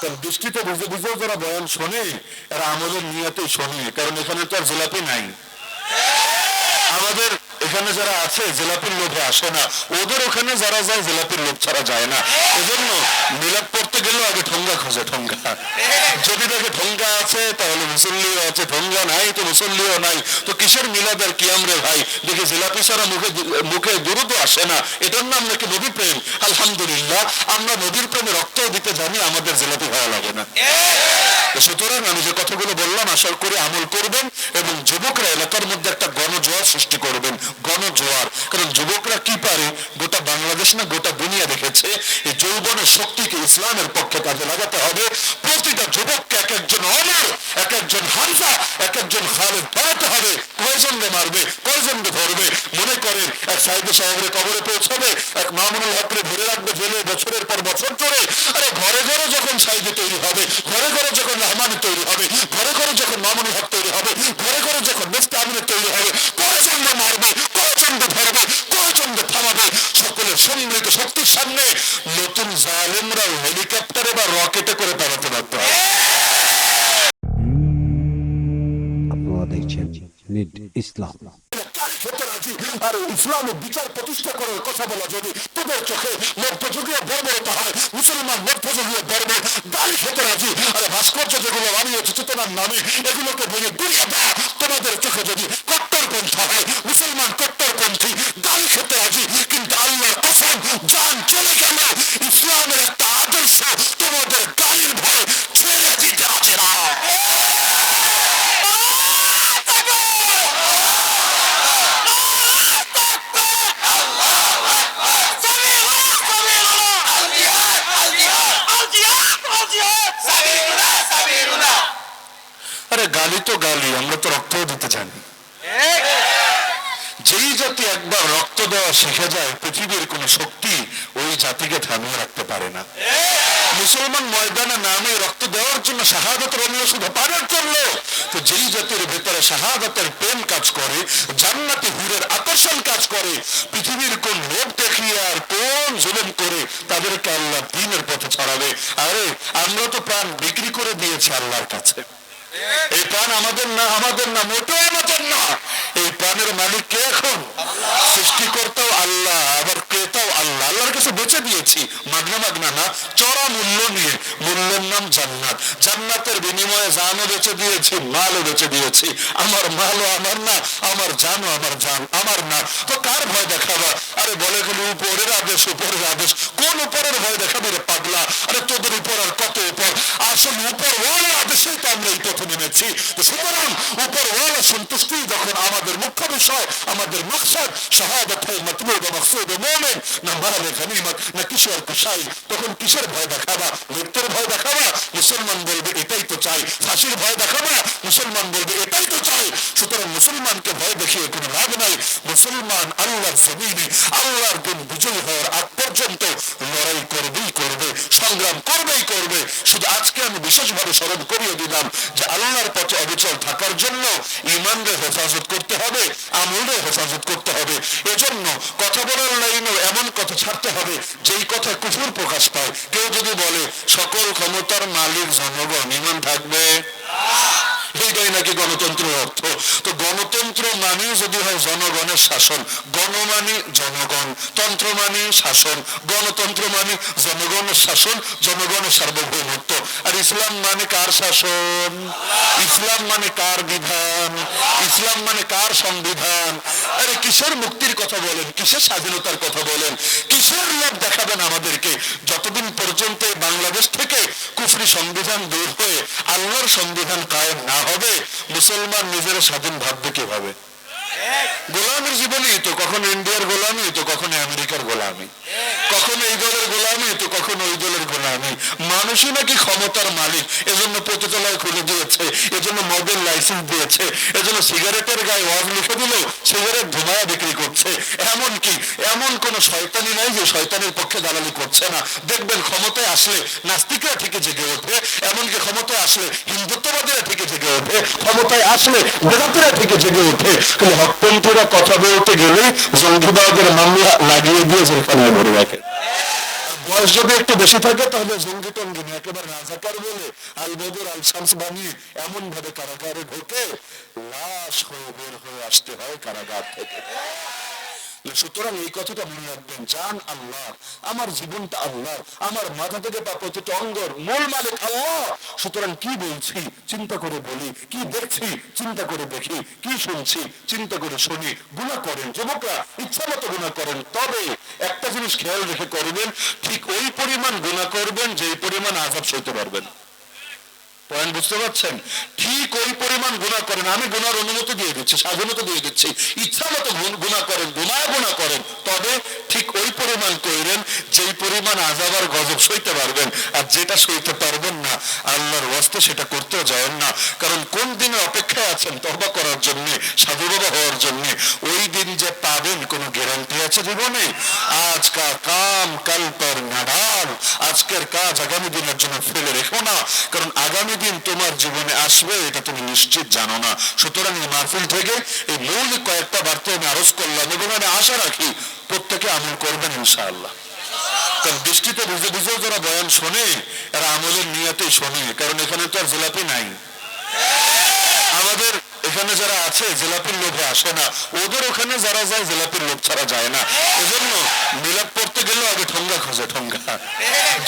তার দৃষ্টিতে বুঝে বুঝেও যারা বয়ান শোনে, এরা আমাদের নিয়াতেই শোনে, কারণ এখানে তো আর জেলাপি নাই। আমাদের এখানে যারা আছে, জেলাপির লোভে আসে না। ওদের ওখানে যারা যায়, জেলাপির লোভ ছাড়া যায় না। এজন্য মিলাদ পড়তে গেলেও আগে ঠোঙ্গা খোঁজে, ঠোঙ্গা। যদি দেখে ঠোঙ্গা আছে, তাহলে মুসল্লিও আছে। ঠোঙ্গা নাই তো মুসল্লিও নাই। তো কিসের মিলাদ আর কিয়াম রে ভাই? দেখে জিলাপি ছাড়া মুখে মুখে দুরুদ আসে না। এটার নাম নাকি নদী প্রেম? আলহামদুলিল্লাহ, আমরা নদীর প্রেমে রক্ত দিতে জানি, আমাদের জিলাপি ভালো লাগে না। সুতরাং আমি যে কথাগুলো বললাম, আশা করি আমল করবেন এবং যুবকরা এলাকার মধ্যে একটা গণজোয়ার সৃষ্টি করবেন। গণজোয়ার। কারণ যুবকরা কি পারে? গোটা বাংলাদেশ না গোটা দুনিয়া দেখেছে। এই যৌবনের শক্তিকে ইসলামের পক্ষে কাজে লাগাতে হবে। প্রতিটা যুবককে এক একজন অমর, এক একজন হামজা এক একজন খালেদ ধরাতে হবে। কয়জনকে মারবে? কয়জনকে ধরবে? মনে করেন, এক সাহেবের কবরে পৌঁছাবে, এক মামুনুল হকরে ধরে রাখবে জেলে বছরের পর বছর ধরে। আরে ঘরে ঘরে যখন সাহিত্য তৈরি হবে, ঘরে ঘরে যখন রহমান তৈরি হবে, ঘরে ঘরে যখন মামুনুল হক তৈরি হবে, ঘরে ঘরে যখন মুফতি আমিনের তৈরি হবে সামনে নতুন জালেমরা হেলিকপ্টারে বা রকেটে করে পাঠাতে পারতে আপনারা দেখছেন ইসলাম। আর ইসলামের বিচার প্রতিষ্ঠা করার কথা বলা যদি তোদের চোখে মধ্যযুগীয় বর্বরতা হয় মুসলমান মধ্যযুগীয় বর্ব দাড়ি খেতে রাজি আর ভাস্কর্য যেগুলো বানিয়েছে চেতনার নামে এগুলোকে ভেঙে গুড়িয়ে তোমাদের চোখে যদি কট্টরপন্থা হয়। মুসলমান কট্টরপন্থী দাড়ি খেতে রাজি, কিন্তু আল্লাহর কসম, জান চলে গেল। ইসলামের একটা আদর্শ, তোমাদের গাড়ির ভয় ছেড়ে দিতে রাজি না আরে গালি তো গালি, আমরা তো রক্তও দিতে জানি। যেই জাতি একবার রক্ত দেওয়া শিখে যায়, পৃথিবীর কোন শক্তি ওই জাতিকে থামিয়ে রাখতে পারে না। মুসলমান ময়দানে নামে রক্ত দেওয়ার জন্য শাহাদতের শুধু পারের করল তো যেই জাতির ভেতরে শাহাদতের প্রেম কাজ করে, জান্নাতি হুরের আকর্ষণ কাজ করে, পৃথিবীর কোন লোভ দেখিয়ে আর কোন জুলুম করে, তাদেরকে আল্লাহ দিনের পথে ছড়াবে। আরে, আমরা তো প্রাণ বিক্রি করে দিয়েছি আল্লাহর কাছে। এই প্রাণ আমাদের না আমাদের না, মোটেও আমাদের না। প্রাণের মালিক কে এখন? সৃষ্টিকর্তাও আল্লাহ, আবার ক্রেতাও আল্লাহ। আল্লাহর কাছে বেঁচে দিয়েছি। মাগনা মাগনা না, চড়া মূল্য নিয়ে। মূল্যের নাম জান্নাত। জান্নাতের বিনিময়ে জানও বেঁচে দিয়েছি, মালও বেঁচে দিয়েছি। আমার মালও আমার না, আমার জানও আমার জান, আমার না। তো কার ভয় দেখাবা? আরে বলে গেলে উপরের আদেশ উপরের আদেশ। কোন উপরের ভয় দেখাবি রে পাগলা? আরে তোদের উপর আর কত উপর? আসল উপর ওয়ালা আদেশেই তো আমরা এই তো সুতরাং উপর ওয়ালা সন্তুষ্টি যখন আমাদের মুখ্য বিষয়, আমাদের মকসদ, শাহাদত পর্যন্ত লড়াই করবেই করবে, সংগ্রাম করবেই করবে। শুধু আজকে আমি বিশেষভাবে স্মরণ করিয়ে দিলাম যে আল্লাহর পথে অবিচল থাকার জন্য ইমানদের হেফাজত করতে হবে আমলে হেফাজত করতে হবে। এজন্য কথা বলার লাইনে এমন কথা ছাড়তে হবে, যেই কথা কুফুর প্রকাশ পায়। কেউ যদি বলে, সকল ক্ষমতার মালিক জনগণ, ইমান থাকবে? এইটাই নাকি গণতন্ত্রের অর্থ? তো গণতন্ত্র মানে যদি হয় জনগণের শাসন গণ মানে জনগণ, তন্ত্র মানে শাসন, গণতন্ত্র মানে জনগণের শাসন, জনগণের সার্বভৌমত্ব। আর ইসলাম মানে কার শাসন? ইসলাম মানে কার বিধান? ইসলাম মানে কার সংবিধান? আরে কিসের মুক্তির কথা বলেন? কিসের স্বাধীনতার কথা বলেন? কিসের লোভ দেখাবেন আমাদেরকে? যতদিন পর্যন্ত বাংলাদেশ থেকে কুফরি সংবিধান দূর হয়ে আল্লাহর সংবিধান কায়েম না হবে, মুসলমান নিজের স্বাধীন ভাববে কীভাবে? গোলামের জীবনেই তো, কখনো ইন্ডিয়ার গোলামি তো, কখনো আমেরিকার গোলামি কখনো এই দলের গোলামি তো, কখনো ওই দলের গোলামি মানুষই নাকি ক্ষমতার মালিক, এজন্য প্রতিতলায় খুলে দিয়েছে, এজন্য মদের লাইসেন্স দিয়েছে, এজন্য সিগারেটের গায়ে ওয়াজ লিখে দিল সিগারেট ধুমায়া বিক্রি করছে। এমন কি এমন কোন শয়তানি নাই যে শয়তানের পক্ষে দালালি করছে না। দেখবেন ক্ষমতায় আসলে নাস্তিকরা ঠিকই জেগে ওঠে, এমনকি ক্ষমতায় আসলে হিন্দুত্ববাদীরা ঠিকই জেগে ওঠে, ক্ষমতায় আসলে বেদাতিরা ঠিকই জেগে ওঠে। কিন্তু হকপন্থীরা কথা বলতে গেলে জঙ্গিবাদের মামলা লাগিয়ে দিয়ে যেখানে ভরে রাখে। বয়স যদি একটু বেশি থাকে, তাহলে জঙ্গি টঙ্গি নিয়ে, একেবারে রাজাকার বলে আল বদর, আল শামস বানিয়ে এমন ভাবে কারাগারে ঢোকে লাশ হয়ে বের হয়ে আসতে হয় কারাগার থেকে। সুতরাং এই কথাটা মনে রাখবেন, জান আল্লাহ, আমার জীবনটা আল্লাহ, আমার মাথা থেকে পা প্রতিটা অঙ্গর মূল মালিক আল্লাহ। সুতরাং কি বলছি? চিন্তা করে বলি, কি দেখছি? চিন্তা করে দেখি, কি শুনছি? চিন্তা করে শুনি। গুণা করেন, যুবকরা, ইচ্ছা মতো গুণা করেন। তবে একটা জিনিস খেয়াল রেখে করবেন, ঠিক ওই পরিমাণ গুণা করবেন যে পরিমাণ আজাব সইতে পারবেন। পয়েন্ট, বুঝতে পারছেন? ঠিক ওই পরিমাণ গুণা করেন। আমি গুনার অনুমতি দিয়ে দিচ্ছি স্বাধীনতা দিয়ে দিচ্ছি। ইচ্ছা মতো গুণা করেন গুনায় গুণা করেন। তবে ঠিক ওই পরিমাণ করেন যেই পরিমাণ আজাবার গজব সইতে পারবেন, আর যেটা সইতে পারবেন না, আল্লাহর ওয়াস্তে সেটা করতেও যাবেন না। কারণ কোন দিনে অপেক্ষায় আছেন তহবা করার জন্য বাবা হওয়ার জন্য, ওই দিন যে পাবেন কোনো গ্যারান্টি আছে জীবনে? আজ কা কাম কাল পর নাডাল আজকের কাজ আগামী দিনের জন্য ফেলে রেখো না। কারণ আগামী দিন তোমার জীবনে আসবে, এটা তুমি নিশ্চিত জানো না। সুতরাং এই মাহফিল থেকে এই মৌলিক কয়েকটা বার্তা আমি আরজ করলাম এবং আমি আশা রাখি প্রত্যেকে আমল করবেন ইনশাআল্লাহ। কারণ বৃষ্টিতে বুঝে ভিজেও যারা বয়ান শোনে, এরা আমলের নিয়তেই শোনে, কারণ এখানে তো আর জিলাপি নাই। আমাদের আছে, জিলাপির লোভে আসে না। ওদের ওখানে যারা যায়, জিলাপির লোভ ছাড়া যায় না। এজন্য মিলাপ পড়তে গেলেও আগে ঠঙ্গা খোঁজে, ঠঙ্গা।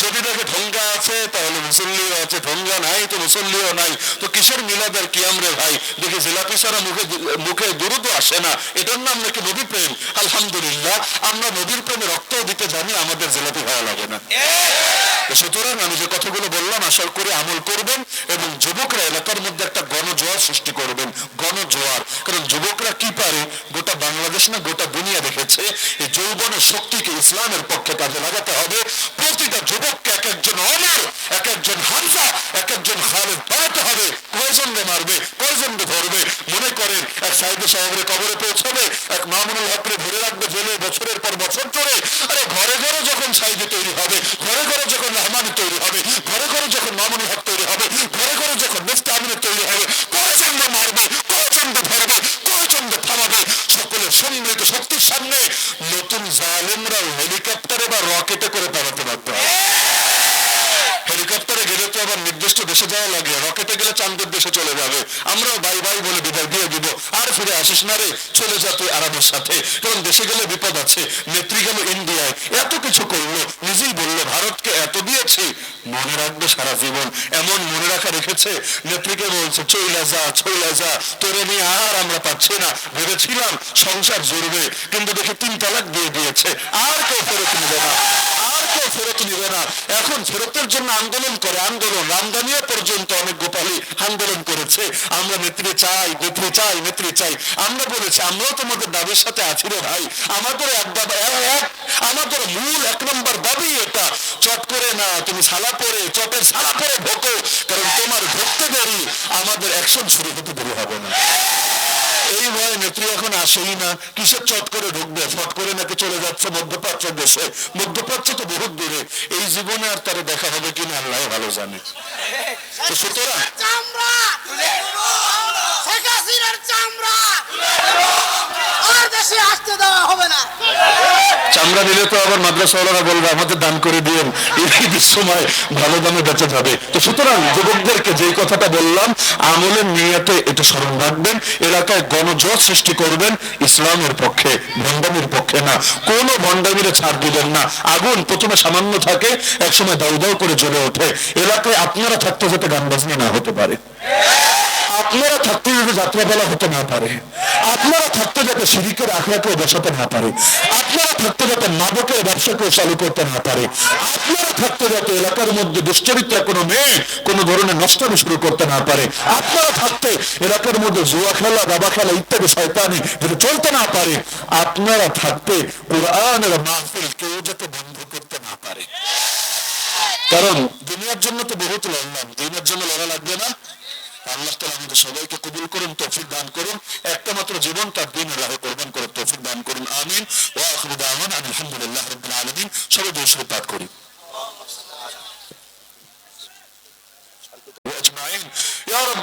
যদি দেখে ঠঙ্গা আছে, তাহলে মুসল্লিও আছে, ঠঙ্গা নাই তো মুসল্লিও নাই। তো কিসের মিলাদ আর কিয়াম রে ভাই? দেখে জেলাপি ছাড়া মুখে মুখে দ্রুত আসে না। এটার নাম নাকি নদী প্রেম? আলহামদুলিল্লাহ, আমরা নদীর প্রেমে রক্ত দিতে জানি, আমাদের জেলাপি ভালো লাগে না। সুতরাং আমি যে কথাগুলো বললাম আশা করে আমল করবেন এবং যুবকরা এলাকার মধ্যে একটা গণজোয়ার সৃষ্টি করবেন। গণজোয়ার। কারণ যুবকরা কি পারে? গোটা বাংলাদেশ না গোটা দুনিয়া দেখেছে, এই যৌবনের শক্তিকে ইসলামের পক্ষে কাজে লাগাতে হবে। প্রতিটা যুবককে এক একজন অমর, এক একজন হামসা এক একজন খালেদ বানাতে হবে। কয়জনকে মারবে? কয়জনকে ধরবে? মনে করেন এক সাহিত্য সাহেবের কবরে পৌঁছাবে, এক মামুনুল হকরে ধরে রাখবে জেলে বছরের পর বছর ধরে। আরে ঘরে ঘরে যখন সাহিত্য তৈরি হবে, ঘরে ঘরে রকেটে করে পাঠাতে পারত। হেলিকপ্টারে গেলে তো আবার নির্দিষ্ট দেশে যাওয়া লাগে, রকেটে গেলে চান্দের দেশে চলে যাবে। আমরাও বাই বাই বলে বিদায় দিয়ে দিব। আর ফিরে আসিস না রে, চলে যা তুই আরামের সাথে। কারণ দেশে গেলে বিপদ আছে, নেত্রী গেল ইন্ডিয়ায়। এত কিছু করল, নিজেই বলল, ভারতকে এত দিয়েছে। মনে রাখবে সারা জীবন। এমন মনে রাখা রেখেছে, নেত্রীকে বলছে, চইলা যা চইলা যা। তোরে নিয়ে আর আমরা পাচ্ছি না। ভেবেছিলাম সংসার জুড়বে, কিন্তু দেখে তিন তালাক দিয়ে দিয়েছে। আর কেউ ফেরত নিবে না। আর কেউ ফেরত নিবে না। এখন ফেরতের জন্য আন্দোলন করে আন্দোলন। রামদানিয়া পর্যন্ত অনেক গোপালী আন্দোলন করেছে। আমরা নেত্রী চাই নেত্রী চাই নেত্রী চাই। আমরা বলেছি, আমরাও তোমাদের দাবির সাথে আছি রে ভাই। আমাদের এক দাবা এক আমাদের মূল এক নম্বর দাবি এটা। চট করে না, তুমি সালা পরে চটের সালা পরে ঢোকো কারণ তোমার ঢুকতে দেরি। আমাদের অ্যাকশন শুরু হতে দেরি হবে না এই ভয় নেত্রী এখন আসেই না। কিসের চট করে ঢুকবে? ফট করে নাকি চলে যাচ্ছে মধ্যপ্রাচ্যের দেশে। মধ্যপ্রাচ্য তো বহুত দূরে। এই জীবনে আর তারা দেখা হবে কিনা, আল্লাহ ভালো জানে। সুতরাং চামড়া শেখ হাসিনার চামড়া আর দেশে আসতে দেওয়া হবে না। চামড়া নিলে তো আবার মাদ্রাসাওয়ালারা বলবে, আমাদের দান করে সময় ভালো দামে যাবে। তো সুতরাং যুবকদেরকে যেই কথাটা বললাম, আমলের এটা স্মরণ রাখবেন, এলাকায় গণজোয়ার সৃষ্টি করবেন, ইসলামের পক্ষে, ভণ্ডামির পক্ষে না। কোন ভণ্ডামিরে ছাড় দিবেন না। আগুন প্রথমে সামান্য থাকে, একসময় দাউ দাউ করে জ্বলে ওঠে। এলাকায় আপনারা থাকতে যাতে গান বাজনা না হতে পারে। আপনারা থাকতে যাতে যাত্রাপালা হতে না পারে, আপনারা থাকতে যাতে সিরিকের আখড়াকেও বসাতে না পারে, আপনারা থাকতে যাতে মাদকের ব্যবসাকেও চালু করতে না পারে, আপনারা থাকতে যাতে এলাকার মধ্যে দুশ্চরিত্র কোনো মেয়ে কোনো ধরনের নষ্টামি শুরু করতে না পারে, আপনারা থাকতে এলাকার মধ্যে জুয়া খেলা, দাবা খেলা ইত্যাদি শয়তানি যাতে চলতে না পারে, আপনারা থাকতে কোরআনের মাহফিল কেউ যাতে বন্ধ করতে না পারে। কারণ দুনিয়ার জন্য তো বহুত লড়লাম দিনের জন্য লড়া লাগবে না। আল্লাহ তালা আমাদের সবাইকে কবুল করুন, তৌফিক দান করুন। একটা মাত্র জীবন তার দিন রাহে কোরবান করে তৌফিক দান করুন। আমিন। ও আখরুদ আহমান আলহামদুলিল্লাহ রবিন আলমিন। সবাই দোষরে পাঠ করি।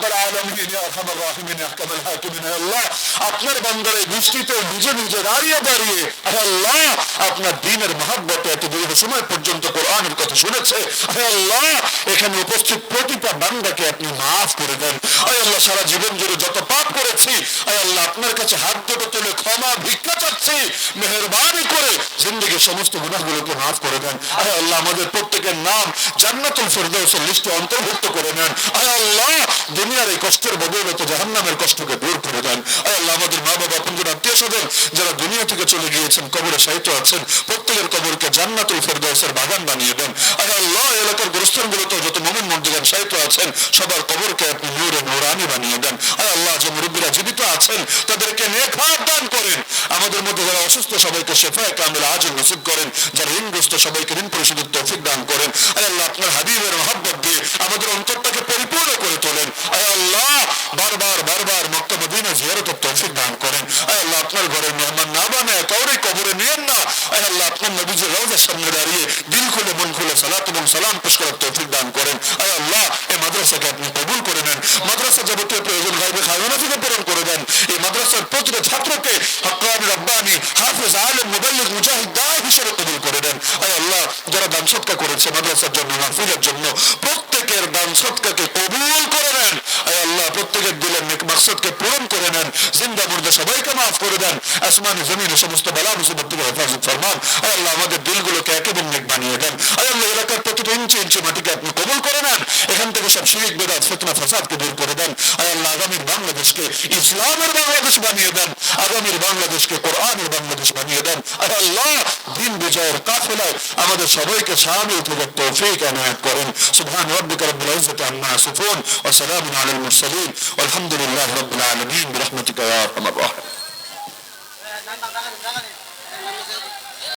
রব্বুল আলমিন আহমদ রাহিমিন আহকামুল হাকিমিন আল্লাহ, আপনার বান্দারে বৃষ্টিতে ভিজে ভিজে দাঁড়িয়ে দাঁড়িয়ে আরে আল্লাহ, আপনার দিনের মহাব্বতে এত দীর্ঘ সময় পর্যন্ত কোরআনের কথা শুনেছে আরে আল্লাহ, এখানে উপস্থিত প্রতিটা বান্দাকে আপনি মাফ করে দেন। আয় আল্লাহ, সারা জীবন জুড়ে যত পাপ করেছি, আয় আল্লাহ, আপনার কাছে হাত দুটো তুলে ক্ষমা, ভিক্ষা চাচ্ছি, মেহরবানি করে জিন্দগির সমস্ত গুনাহগুলোকে মাফ করে দেন। আয় আল্লাহ, আমাদের প্রত্যেকের নাম জান্নাতুল ফেরদৌসের লিস্টে অন্তর্ভুক্ত করে নেন আয় আল্লাহ দুনিয়া দুনিয়ার এই কষ্টের বদৌলতে জাহান্নামের কষ্টকে দূর করে দেন। আল্লাহ আমাদের মা বাবা আপনাদের আত্মীয় স্বজন যারা দুনিয়া থেকে চলে গিয়েছেন, কবরে সাহিত্য আছেন, প্রত্যেকের কবরকে জান্নাতুল ফেরদৌসের বাগান বানিয়ে দেন। আয় আল্লাহ, এলাকার গোরস্থানগুলোতে যত মোমিন মন্দিরান সাহিত্য আছেন, সবার কবরকে আপনি নূরে নূরানি বানিয়ে দেন। আয় আল্লাহ, যে মুরব্বীরা জীবিত আছেন, তাদেরকে নেখাত দান করেন। আমাদের মধ্যে যারা অসুস্থ, সবাইকে শেফায় কামিল আজ নসিব করেন। যারা ঋণগ্রস্ত, সবাইকে ঋণ পরিশোধের তৌফিক দান করেন। আয় আল্লাহ, আপনার হাবিবের মহাব্বত দিয়ে আমাদের অন্তরটাকে পরিপূর্ণ করে তোলেন। আয় আল্লাহ, বারবার বারবার মক্কা মদিনা জিয়ারতের তৌফিক দান করেন। আয় আল্লাহ, আপনার ঘরের মেহমান না বানায় কাউরে কবরে নিয়েন না আয় আল্লাহ আপনার নবীজির রওজার সামনে দাঁড়িয়ে দিল খুলে মন খুলে সালাত এবং সালাম পেশ করার তৌফিক দান করেন আয় আল্লাহ এই মাদ্রাসাকে আপনি কবুল করে নেন মাদ্রাসা যাবতীয় প্রয়োজন গাইবে খাজনা থেকে পূরণ করে দেন এই মাদ্রাসার প্রতিটা ছাত্রকে হকানি রব্বানি হাফেজ আলেম মুবাল্লিগ মুজাহিদ দায় হিসেবে কবুল করে দেন আয় আল্লাহ যারা দান সৎকা করেছে মাদ্রাসার জন্য, মাহফিলের জন্য। প্রত্যেকের দান সৎকাকে কবুল করে নেন। আয় আল্লাহ, প্রত্যেকের দিলের মাকসাদকে পূরণ করে নেন। জিন্দা মুর্দা সবাইকে মাফ করে দেন। আসমানি, জমিনে, সমস্ত বালা মুসিবত থেকে হেফাজত ফরমান। আয় আল্লাহ, আমাদের দিলগুলোকে একেবারে নেক বানিয়ে দেন। আয় আল্লাহ, এলাকার প্রতিটা ইঞ্চি ইঞ্চি মাটিকে আপনি কবুল করে নেন। এখান থেকে সব শিরিক, বেদাত, ফিতনা, ফাসাদকে দূর করে দেন। আয় আল্লাহ আগামীর বাংলাদেশকে ইসলামের বাংলাদেশ বানিয়ে দেন। আগামীর বাংলাদেশকে কোরআনের বাংলাদেশ বানিয়ে দেন। আয় আল্লাহ, দিন বিজয়ের কাফেলায় আমাদের সবাইকে ويبارك أصحابي اطلب التوفيق أنا يتقون سبحان ربك رب العزة عما يصفون وسلام على المرسلين. والحمد لله رب العالمين. برحمتك يا أرحم الراحمين.